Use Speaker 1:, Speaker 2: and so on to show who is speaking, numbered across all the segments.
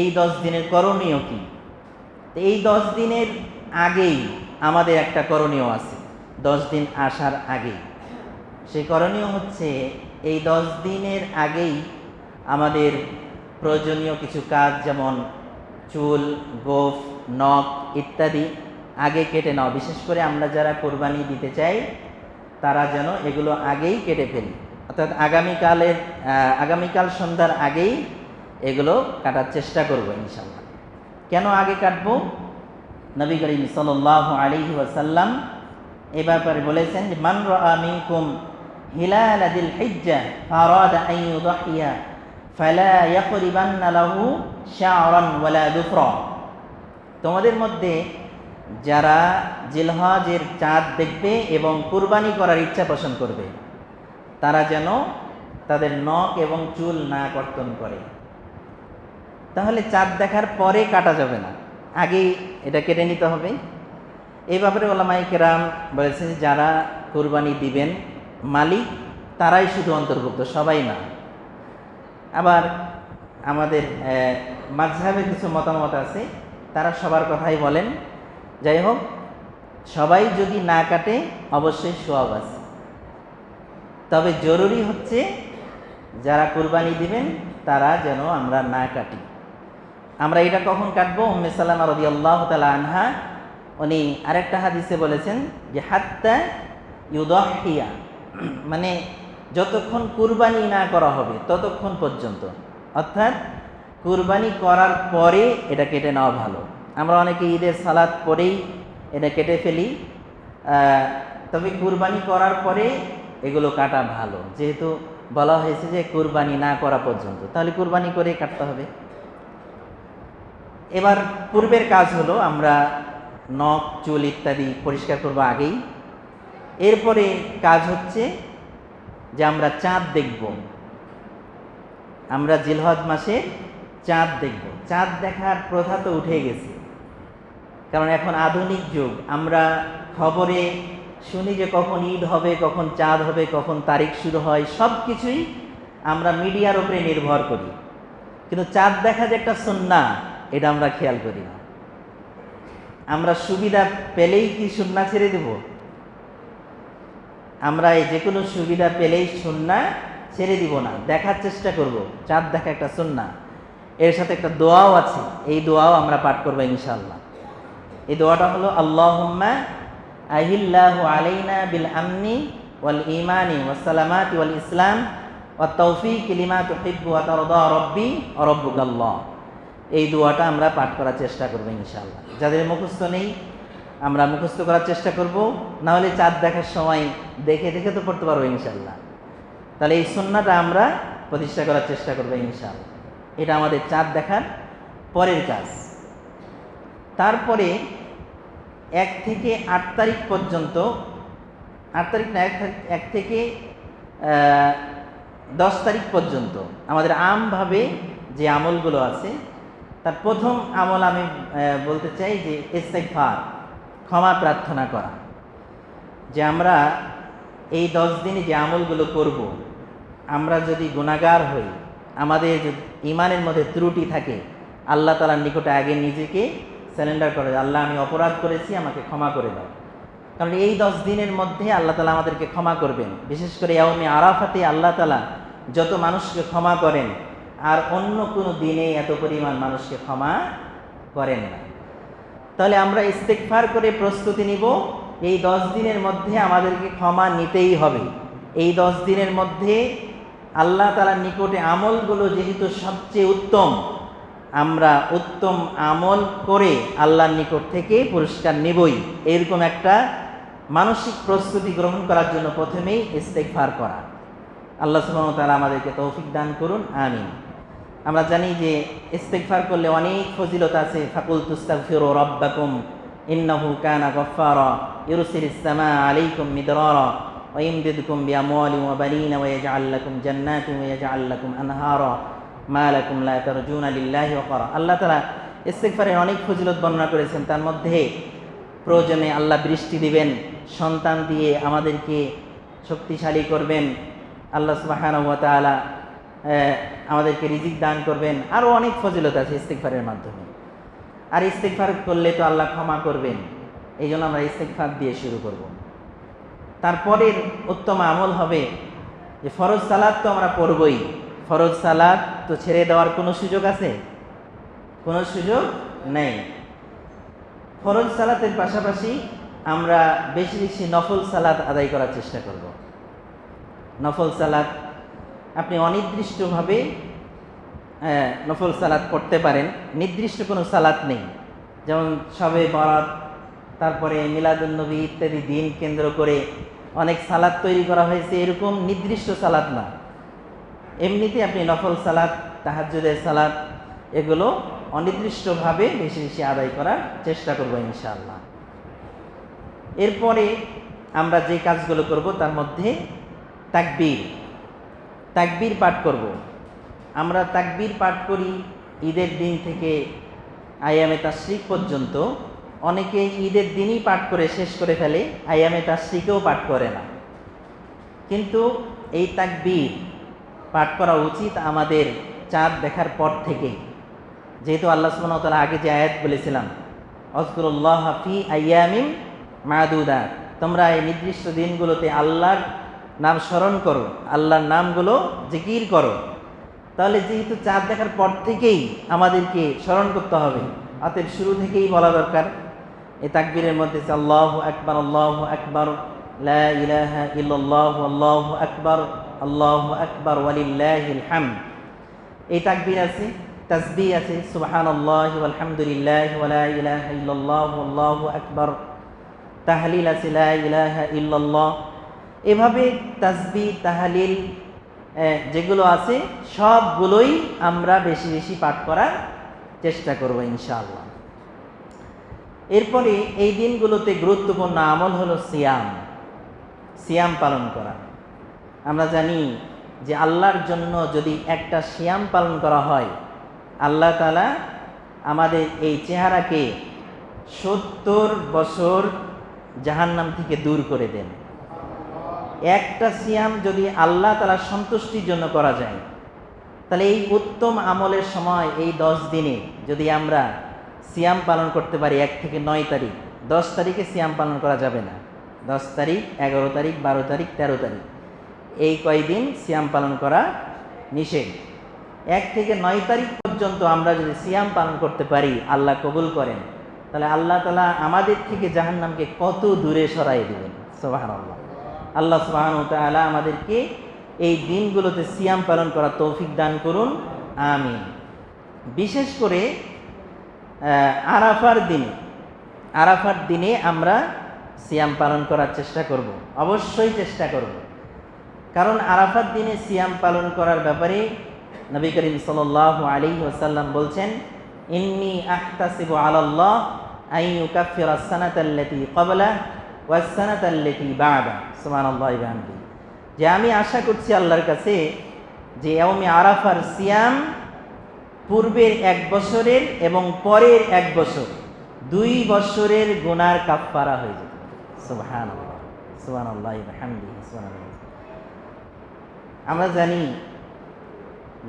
Speaker 1: এই দশ দিনের করণীয় কি? এই দশ দিনের আগেই আমাদের একটা করণীয় আছে, দশ দিন আসার আগেই। সেই করণীয় হচ্ছে এই দশ দিনের আগেই আমাদের প্রয়োজনীয় কিছু কাজ যেমন চুল, গোফ, নখ ইত্যাদি আগে কেটে নাও। বিশেষ করে আমরা যারা কোরবানি দিতে চাই, তারা যেন এগুলো আগেই কেটে ফেলি। অর্থাৎ আগামীকালের আগামীকাল সন্ধ্যার আগেই এগুলো কাটার চেষ্টা করব ইনশাল্লাহ কেন আগে কাটবো? নবী করিম সাল্লাহ আলাইহি ওয়াসাল্লাম এ ব্যাপারে বলেছেন যে, মান রাআ মিনকুম হিলাল দিল হিজ্জা, ফারাদা আন ইউদহিয়া, ফালা ইয়াকরিবান্না লাহু শা'রান ওয়ালা দুফরা। তোমাদের মধ্যে যারা জিলহজের চাঁদ দেখবে এবং কুরবানি করার ইচ্ছা পোষণ করবে, তারা যেন তাদের নখ এবং চুল না কর্তন করে। তাহলে চাঁদ দেখার পরে কাটা যাবে না। আগেই এটা কেটে নিতে হবে। এই ব্যাপারে ওলামাই কেরাম বলেছেন যারা কোরবানি দিবেন মালিক, তারাই শুধু অন্তর্ভুক্ত, সবাই না। আবার আমাদের মাঝহাবে কিছু মতামত আছে, তারা সবার কথাই বলেন। যাই হোক, সবাই যদি না কাটে, অবশ্যই সোয়াব আছে। তবে জরুরি হচ্ছে, যারা কোরবানি দিবেন, তারা যেন আমরা না কাটি। আমরা এটা কখন কাটবো? উম্মে সাল্লামা রদি আল্লাহ তালা আনহা, উনি আরেকটা হাদিসে বলেছেন যে, হাত্তা ইউদহিয়া মানে যতক্ষণ কুরবানি না করা হবে, ততক্ষণ পর্যন্ত। অর্থাৎ কুরবানি করার পরে এটা কেটে নেওয়া ভালো। আমরা অনেকে ঈদের সালাদ পরেই এটা কেটে ফেলি। তবে কুরবানি করার পরে এগুলো কাটা ভালো। যেহেতু বলা হয়েছে যে, কুরবানি না করা পর্যন্ত। তাহলে কুরবানি করেই কাটতে হবে। এবার পূর্বের কাজ হলো আমরা নখ, চুল ইত্যাদি পরিষ্কার করব আগেই। এরপরে কাজ হচ্ছে যে আমরা চাঁদ দেখব। আমরা জিলহজ মাসে চাঁদ দেখব। চাঁদ দেখার প্রথা তো উঠে গেছে। কারণ এখন আধুনিক যুগ। আমরা খবরে শুনি যে কখন ঈদ হবে, কখন চাঁদ হবে, কখন তারিখ শুরু হয় সব কিছুই আমরা মিডিয়ার উপরে নির্ভর করি। কিন্তু চাঁদ দেখা যে একটা সুন্না এটা আমরা খেয়াল করি না। আমরা সুবিধা পেলেই কি সুন্না ছেড়ে দেব? আমরা এই যে কোনো সুবিধা পেলেই সুন্না ছেড়ে দিব না। দেখার চেষ্টা করব। চাঁদ দেখা একটা সুন্না। এর সাথে একটা দোয়াও আছে। এই দোয়াও আমরা পাঠ করব ইনশাল্লাহ এই দোয়াটা হলো, আল্লাহুম্মা আহিল্লাহু আলাইনা বিল আমনি ওয়াল ইমানি ওয়াসালামাতি ওয়াল ইসলাম ওয়া তৌফিক লিমা তুহিব্বু ওয়া তারদা রব্বি ওয়া রব্বুকাল্লাহ। এই দোয়াটা আমরা পাঠ করার চেষ্টা করব ইনশাআল্লাহ। যাদের মুখস্থ নেই, আমরা মুখস্থ করার চেষ্টা করব। না হলে চাঁদ দেখার সময় দেখে দেখে তো পড়তে পারব ইনশাআল্লাহ। তাহলে এই সুন্নাটা আমরা প্রতিষ্ঠা করার চেষ্টা করব ইনশাআল্লাহ। এটা আমাদের চাঁদ দেখার পরের কাজ। তারপরে এক থেকে আট তারিখ পর্যন্ত, আট তারিখ না, এক থেকে দশ তারিখ পর্যন্ত আমাদের আমভাবে যে আমলগুলো আছে তার প্রথম আমল আমি বলতে চাই যে ইস্তেকফার ক্ষমা প্রার্থনা করা। যে আমরা এই দশ দিনে যে আমলগুলো করব, আমরা যদি গুণাগার হই, আমাদের ইমানের মধ্যে ত্রুটি থাকে, আল্লাহ তালার নিকটে আগে নিজেকে স্যালেন্ডার করে আল্লাহ, আমি অপরাধ করেছি, আমাকে ক্ষমা করে দাও। কারণ এই দশ দিনের মধ্যে আল্লাহ তালা আমাদেরকে ক্ষমা করবেন। বিশেষ করে ইয়াউমে আরাফাতে আল্লাহ তালা যত মানুষকে ক্ষমা করেন আর অন্য কোনো দিনে এত পরিমাণ মানুষকে ক্ষমা করেন না। তাহলে আমরা ইস্তেকফার করে প্রস্তুতি নিব, এই দশ দিনের মধ্যে আমাদেরকে ক্ষমা নিতেই হবে। এই দশ দিনের মধ্যে আল্লাহ তালার নিকটে আমলগুলো যেহেতু সবচেয়ে উত্তম, আমরা উত্তম আমল করে আল্লাহর নিকট থেকে পুরস্কার নেবই। এরকম একটা মানসিক প্রস্তুতি গ্রহণ করার জন্য প্রথমেই ইস্তেকফার করা। আল্লাহ সুবহানাহু ওয়া তাআলা আমাদেরকে তৌফিক দান করুন, আমিন। আমরা জানি যে ইস্তেগফার করলে অনেক ফজিলত আছে। ফাকুল তুস্তাগফিরু রাব্বাকুম ইন্নাহু কানা গফফারা ইউরসিলিস সামা আলাইকুম মিদরারা ওয়া ইমদিদকুম বিআমওয়ালিন ওয়া বানিনা ওয়া ইয়াজআল লাকুম জান্নাতিন ওয়া ইয়াজআল লাকুম আনহারা। মা লাকুম লা তারজুনা লিল্লাহি ওয়াকারা আল্লাহ তাআলা ইস্তেগফারের অনেক ফজিলত বর্ণনা করেছেন। তার মধ্যে প্রয়োজনে আল্লাহ বৃষ্টি দিবেন সন্তান দিয়ে আমাদেরকে শক্তিশালী করবেন। আল্লাহ সুবহানাহু ওয়া তাআলা আহ, আমাদেরকে রিজিক দান করবেন। আরও অনেক ফজিলত আছে ইস্তেকফারের মাধ্যমে। আর ইস্তেকফার করলে তো আল্লাহ ক্ষমা করবেন। এই জন্য আমরা ইস্তেকফার দিয়ে শুরু করব। তারপরের উত্তম আমল হবে যে ফরজ সালাদ তো আমরা পড়বই। ফরজ সালাদ তো ছেড়ে দেওয়ার কোনো সুযোগ আছে? কোনো সুযোগ নেই। ফরজ সালাতের পাশাপাশি আমরা বেশি বেশি নফল সালাত আদায় করার চেষ্টা করব। নফল সালাত আপনি অনির্দিষ্টভাবে নফল সালাত পড়তে পারেন। নির্দিষ্ট কোনো সালাত নেই। যেমন সবে বরাত, তারপরে মিলাদুন্নবী ইত্যাদি দিন কেন্দ্র করে অনেক সালাদ তৈরি করা হয়েছে। এরকম নির্দিষ্ট সালাদ না। এমনিতে আপনি নফল সালাদ তাহাজ্জুদের সালাদ এগুলো অনির্দিষ্টভাবে বেশি বেশি আদায় করার চেষ্টা করব ইনশাআল্লাহ। এরপরে আমরা যে কাজগুলো করব তার মধ্যে তাকবীর। তাকবীর পাঠ করব। আমরা তাকবীর পাঠ করি ঈদের দিন থেকে আয়ামে তাশরিক পর্যন্ত। অনেকে ঈদের দিনই পাঠ করে শেষ করে ফেলে, আয়ামে তাশরিকেও পাঠ করে না। কিন্তু এই তাকবীর পাঠ করা উচিত আমাদের চাঁদ দেখার পর থেকেই। যেহেতু আল্লাহ সুবহানাহু আগে যে আয়াত বলেছিলাম অজকুরুল্লাহ ফি আয়ামিম মাদুদা তোমরা এই নির্দিষ্ট দিনগুলোতে আল্লাহর নাম স্মরণ করো, আল্লাহর নামগুলো জিকির করো। তাহলে যেহেতু চাঁদ দেখার পর থেকেই আমাদেরকে স্মরণ করতে হবে, অতএব শুরু থেকেই বলা দরকার। এই তাকবীরের মধ্যে আল্লাহু আকবার আল্লাহু আকবার আল্লাহু আকবার আল্লাহু আকবার, ওয়ালিল্লাহিল হামদ। এই তাকবীর আছে, তাসবিহ আছে ইল্লাল্লাহু, আল্লাহু আকবার। তাহলিল আছে, লা এভাবে তাসবিহ তাহলিল যেগুলো আছে, সবগুলোই আমরা বেশি বেশি পাঠ করার চেষ্টা করব ইনশাআল্লাহ। এরপরে এই দিনগুলোতে গুরুত্বপূর্ণ আমল হলো সিয়াম সিয়াম পালন করা। আমরা জানি যে আল্লাহর জন্য যদি একটা সিয়াম পালন করা হয়, আল্লাহ তালা আমাদের এই চেহারাকে সত্তর বছর জাহান্নাম থেকে দূর করে দেন। একটা সিয়াম যদি আল্লাহ তালা সন্তুষ্টির জন্য করা যায়, তাহলে এই উত্তম আমলের সময় এই দশ দিনে যদি আমরা সিয়াম পালন করতে পারি এক থেকে নয় তারিখ, দশ তারিখে সিয়াম পালন করা যাবে না। দশ তারিখ, এগারো তারিখ, বারো তারিখ, তেরো তারিখ। এই কয়দিন সিয়াম পালন করা নিষেধ। এক থেকে নয় তারিখ পর্যন্ত আমরা যদি সিয়াম পালন করতে পারি, আল্লাহ কবুল করেন, তাহলে আল্লাহ তালা আমাদের থেকে জাহান্নামকে কত দূরে সরাই দেবেন। সোবাহান আল্লাহ আল্লাহ সুবাহান তালা আমাদেরকে এই দিনগুলোতে সিয়াম পালন করার তৌফিক দান করুন আমি বিশেষ করে আরাফার দিনে আরাফার দিনে আমরা সিয়াম পালন করার চেষ্টা করব, অবশ্যই চেষ্টা করব। কারণ আরাফার দিনে সিয়াম পালন করার ব্যাপারে নবী করিম সাল আলী ওসাল্লাম বলছেন, ইন্নি আখতাসিবু আলাল্লাহ আই ইউকাফির সানাতাল্লাতি ক্বাবলা যে আমি আশা করছি আল্লাহর কাছে যে ইয়াউমে আরাফার সিয়াম পূর্বের এক বছরের এবং পরের এক বছর, দুই বছরের গুনার কাফফারা হয়ে যেত আমরা জানি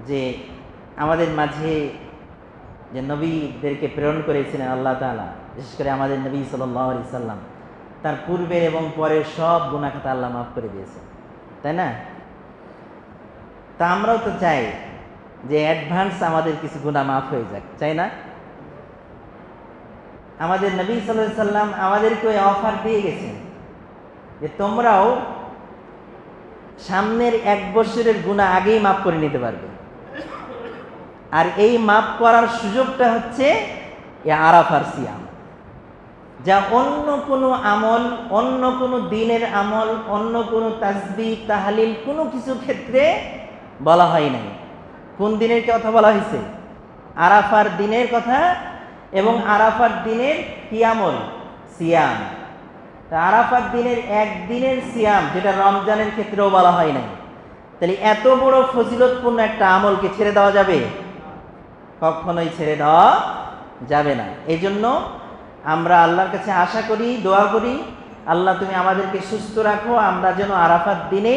Speaker 1: যে আমাদের মাঝে যে নবীদেরকে প্রেরণ করেছিলেন আল্লাহ তাআলা, বিশেষ করে আমাদের নবী সাল্লাম তার পূর্বের এবং পরের সব গুনাহ খাতা আল্লাহ মাফ করে দিয়েছে তাই না? তা আমরাও তো চাই যে অ্যাডভান্স আমাদের কিছু গুনাহ মাফ হয়ে যাক, চাই না? আমাদের নবী সাল্লাম আমাদেরকে ওই অফার দিয়ে গেছেন যে তোমরাও সামনের এক বছরের গুণা আগেই মাফ করে নিতে পারবে। আর এই মাফ করার সুযোগটা হচ্ছে এ আরাফার সিয়াম। যা অন্য কোনো আমল, অন্য কোনো দিনের আমল, অন্য কোনো তাসবি, তাহালিল কোনো কিছু ক্ষেত্রে বলা হয় নাই। কোন দিনের কথা বলা হয়েছে আরাফার দিনের কথা এবং আরাফার দিনের কি আমল? সিয়াম। আরাফার দিনের একদিনের সিয়াম, যেটা রমজানের ক্ষেত্রেও বলা হয় নাই। তাহলে এত বড় ফজিলতপূর্ণ একটা আমলকে ছেড়ে দেওয়া যাবে? কখনোই ছেড়ে দেওয়া যাবে না। এই জন্য আমরা আল্লাহর কাছে আশা করি, দোয়া করি, আল্লাহ তুমি আমাদেরকে সুস্থ রাখো, আমরা যেন আরাফাত দিনে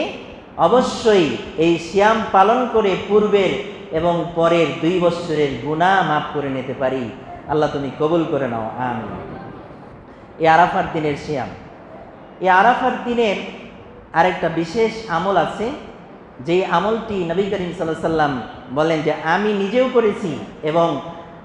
Speaker 1: অবশ্যই এই সিয়াম পালন করে পূর্বের এবং পরের দুই বছরের গুণা মাফ করে নিতে পারি। আল্লাহ তুমি কবুল করে নাও আমি এই আরাফার দিনের সিয়াম। এই আরাফার দিনের আরেকটা বিশেষ আমল আছে যে আমলটি নবী করিম সাল্লাহ সাল্লাম বলেন যে, আমি নিজেও করেছি এবং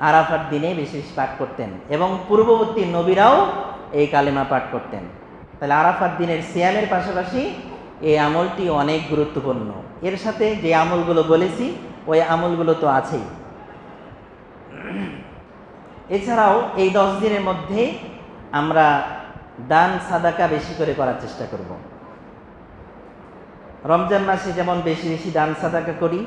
Speaker 1: আরাফার দিনে বিশেষ পাঠ করতেন এবং পূর্ববর্তী নবীরাও এই কালেমা পাঠ করতেন। তাহলে আরাফার দিনের সিয়ামের পাশাপাশি এই আমলটি অনেক গুরুত্বপূর্ণ। এর সাথে যে আমলগুলো বলেছি, ওই আমলগুলো তো আছেই। এছাড়াও এই দশ দিনের মধ্যে আমরা দান, সাদাকা বেশি করে করার চেষ্টা করব। রমজান মাসে যেমন বেশি বেশি দান, সাদাকা করি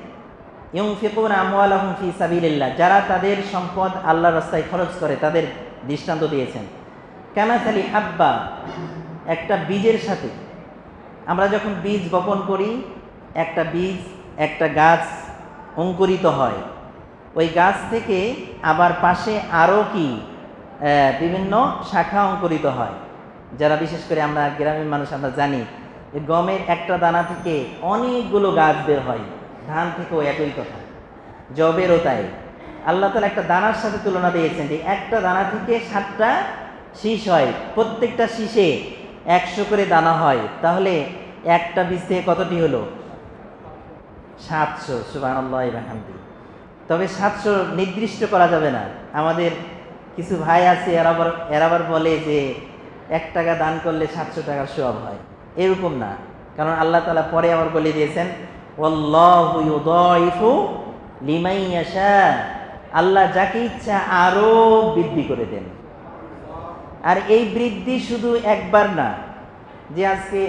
Speaker 1: ইউনফিকুনা আমওয়ালাহুম ফী সাবিলিল্লাহ, যারা তাদের সম্পদ আল্লাহর রাস্তায় খরচ করে, তাদের দৃষ্টান্ত দিয়েছেন। কামাসালি হাব্বা একটা বীজের সাথে। আমরা যখন বীজ বপন করি, একটা বীজ, একটা গাছ অঙ্কুরিত হয়। ওই গাছ থেকে আবার পাশে আরও কি বিভিন্ন শাখা অঙ্কুরিত হয়। যারা বিশেষ করে আমরা গ্রামের মানুষ, আমরা জানি, গমের একটা দানা থেকে অনেকগুলো গাছ বের হয়। ধান থেকেও একই কথা। জবেরও তাই। আল্লাহ তালা একটা দানার সাথে তুলনা দিয়েছেন যে একটা দানা থেকে সাতটা শীষ হয়। প্রত্যেকটা শীষে একশো করে দানা হয়। তাহলে একটা বীজ থেকে কতটি হলো? সাতশো। সুবাহ হামদি। তবে সাতশো নির্দিষ্ট করা যাবে না। আমাদের কিছু ভাই আছে, এরা আবার এরা আবার বলে যে এক টাকা দান করলে সাতশো টাকার সব হয়। এরকম না। কারণ আল্লাহ তালা পরে আবার বলে দিয়েছেন ওয়াল্লাহু ইউদাইফু লিমান ইয়াশা। আল্লাহ যাকে ইচ্ছা আরও বৃদ্ধি করে দেন। আর এই বৃদ্ধি শুধু একবার না, যে আজকে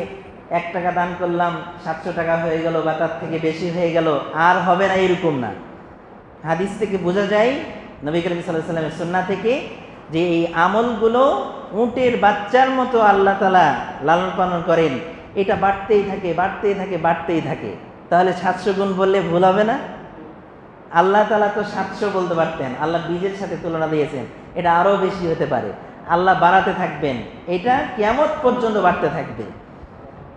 Speaker 1: এক টাকা দান করলাম, সাতশো টাকা হয়ে গেল বা তার থেকে বেশি হয়ে গেল, আর হবে না এরকম না। হাদিস থেকে বোঝা যায়, নবী করিম সাল্লাহ সাল্লামের সন্না থেকে, যে এই আমলগুলো উটের বাচ্চার মতো আল্লাহ তালা লালন পালন করেন। এটা বাড়তেই থাকে বাড়তেই থাকে বাড়তেই থাকে। তাহলে সাতশো গুণ বললে ভুল হবে না? আল্লাহ তালা তো সাতশো বলতে পারতেন, আল্লাহ বীজের সাথে তুলনা দিয়েছেন, এটা আরও বেশি হতে পারে। আল্লাহ বাড়াতে থাকবেন, এটা কেমন পর্যন্ত বাড়তে থাকবে।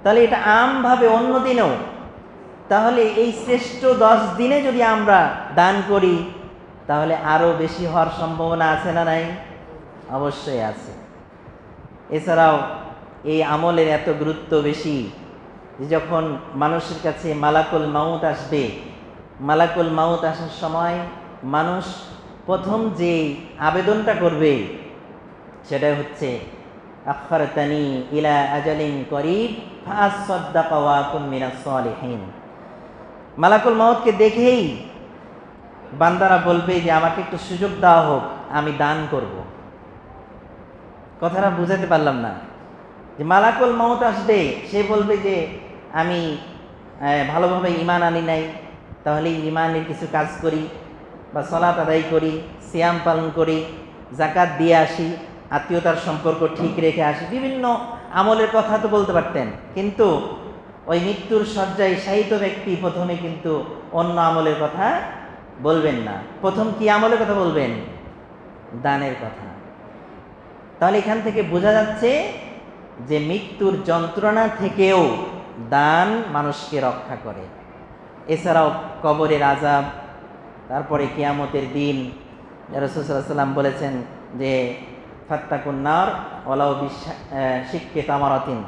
Speaker 1: তাহলে এটা আমভাবে অন্য দিনেও, তাহলে এই শ্রেষ্ঠ দশ দিনে যদি আমরা দান করি, তাহলে আরও বেশি হওয়ার সম্ভাবনা আছে না নাই? অবশ্যই আছে। এছাড়াও এই আমলের এত গুরুত্ব বেশি যখন মানুষের কাছে মালাকুল মাউত আসবে, মালাকুল মাউত আসার সময় মানুষ প্রথম যে আবেদনটা করবে সেটা হচ্ছে আখারতানি ইলা আজালিন করিব সালিহিন। মালাকুল মাউতকে দেখেই বান্দারা বলবে যে, আমাকে একটু সুযোগ দেওয়া হোক, আমি দান করব। কথাটা বুঝাতে পারলাম না। যে মালাকুল মাউত আসবে, সে বলবে যে আমি ভালোভাবে ইমান আনি নাই, তাহলে ইমানের কিছু কাজ করি বা সলাত আদায় করি, সিয়াম পালন করি জাকাত দিয়ে আসি, আত্মীয়তার সম্পর্ক ঠিক রেখে আসি, বিভিন্ন আমলের কথা তো বলতে পারতেন। কিন্তু ওই মৃত্যুর শয্যায় শায়িত ব্যক্তি প্রথমে কিন্তু অন্য আমলের কথা বলবেন না। প্রথম কি আমলের কথা বলবেন? দানের কথা। তাহলে এখান থেকে বোঝা যাচ্ছে যে মৃত্যুর যন্ত্রণা থেকেও দান মানুষকে রক্ষা করে। এছাড়াও কবরের আজাব তারপরে কিয়ামতের দিন রসুল্লাহ সাল্লাম বলেছেন যে ফাত্তাকুন্নার ওলাও শিক্ষে তামারতিন।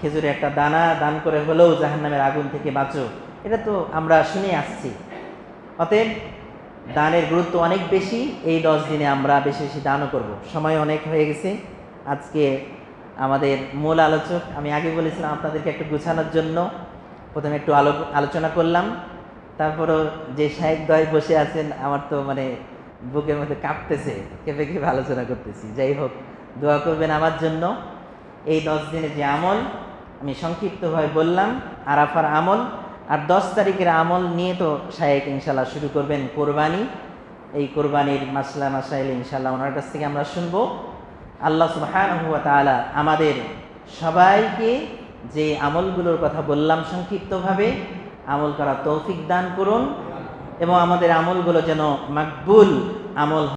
Speaker 1: খেজুরে একটা দানা দান করে হলেও জাহান্নামের আগুন থেকে বাঁচো এটা তো আমরা শুনে আসছি। অতএব দানের গুরুত্ব অনেক বেশি। এই দশ দিনে আমরা বেশি বেশি দানও করব। সময় অনেক হয়ে গেছে। আজকে আমাদের মূল আলোচক, আমি আগে বলেছিলাম আপনাদেরকে একটু গুছানোর জন্য। প্রথমে একটু আলো আলোচনা করলাম। তারপরও যে শাহেক দয় বসে আছেন, আমার তো মানে বুকের মধ্যে কাঁপতেছে, কেঁপে কেঁপে আলোচনা করতেছি। যাই হোক, দোয়া করবেন আমার জন্য। এই দশ দিনে যে আমল, আমি সংক্ষিপ্তভাবে বললাম, আরাফার আমল। আর দশ তারিখের আমল নিয়ে তো শায়েক ইনশাল্লাহ শুরু করবেন কোরবানি। এই কোরবানির মাসলা মাসাইল ইনশাল্লাহ ওনার কাছ থেকে আমরা শুনব। আল্লাহ সুবহানাহু ওয়া আমাদের সবাইকে যে আমলগুলোর কথা বললাম সংক্ষিপ্তভাবে, আমল করা তৌফিক দান করুন এবং আমাদের আমলগুলো যেন মাকবুল আমল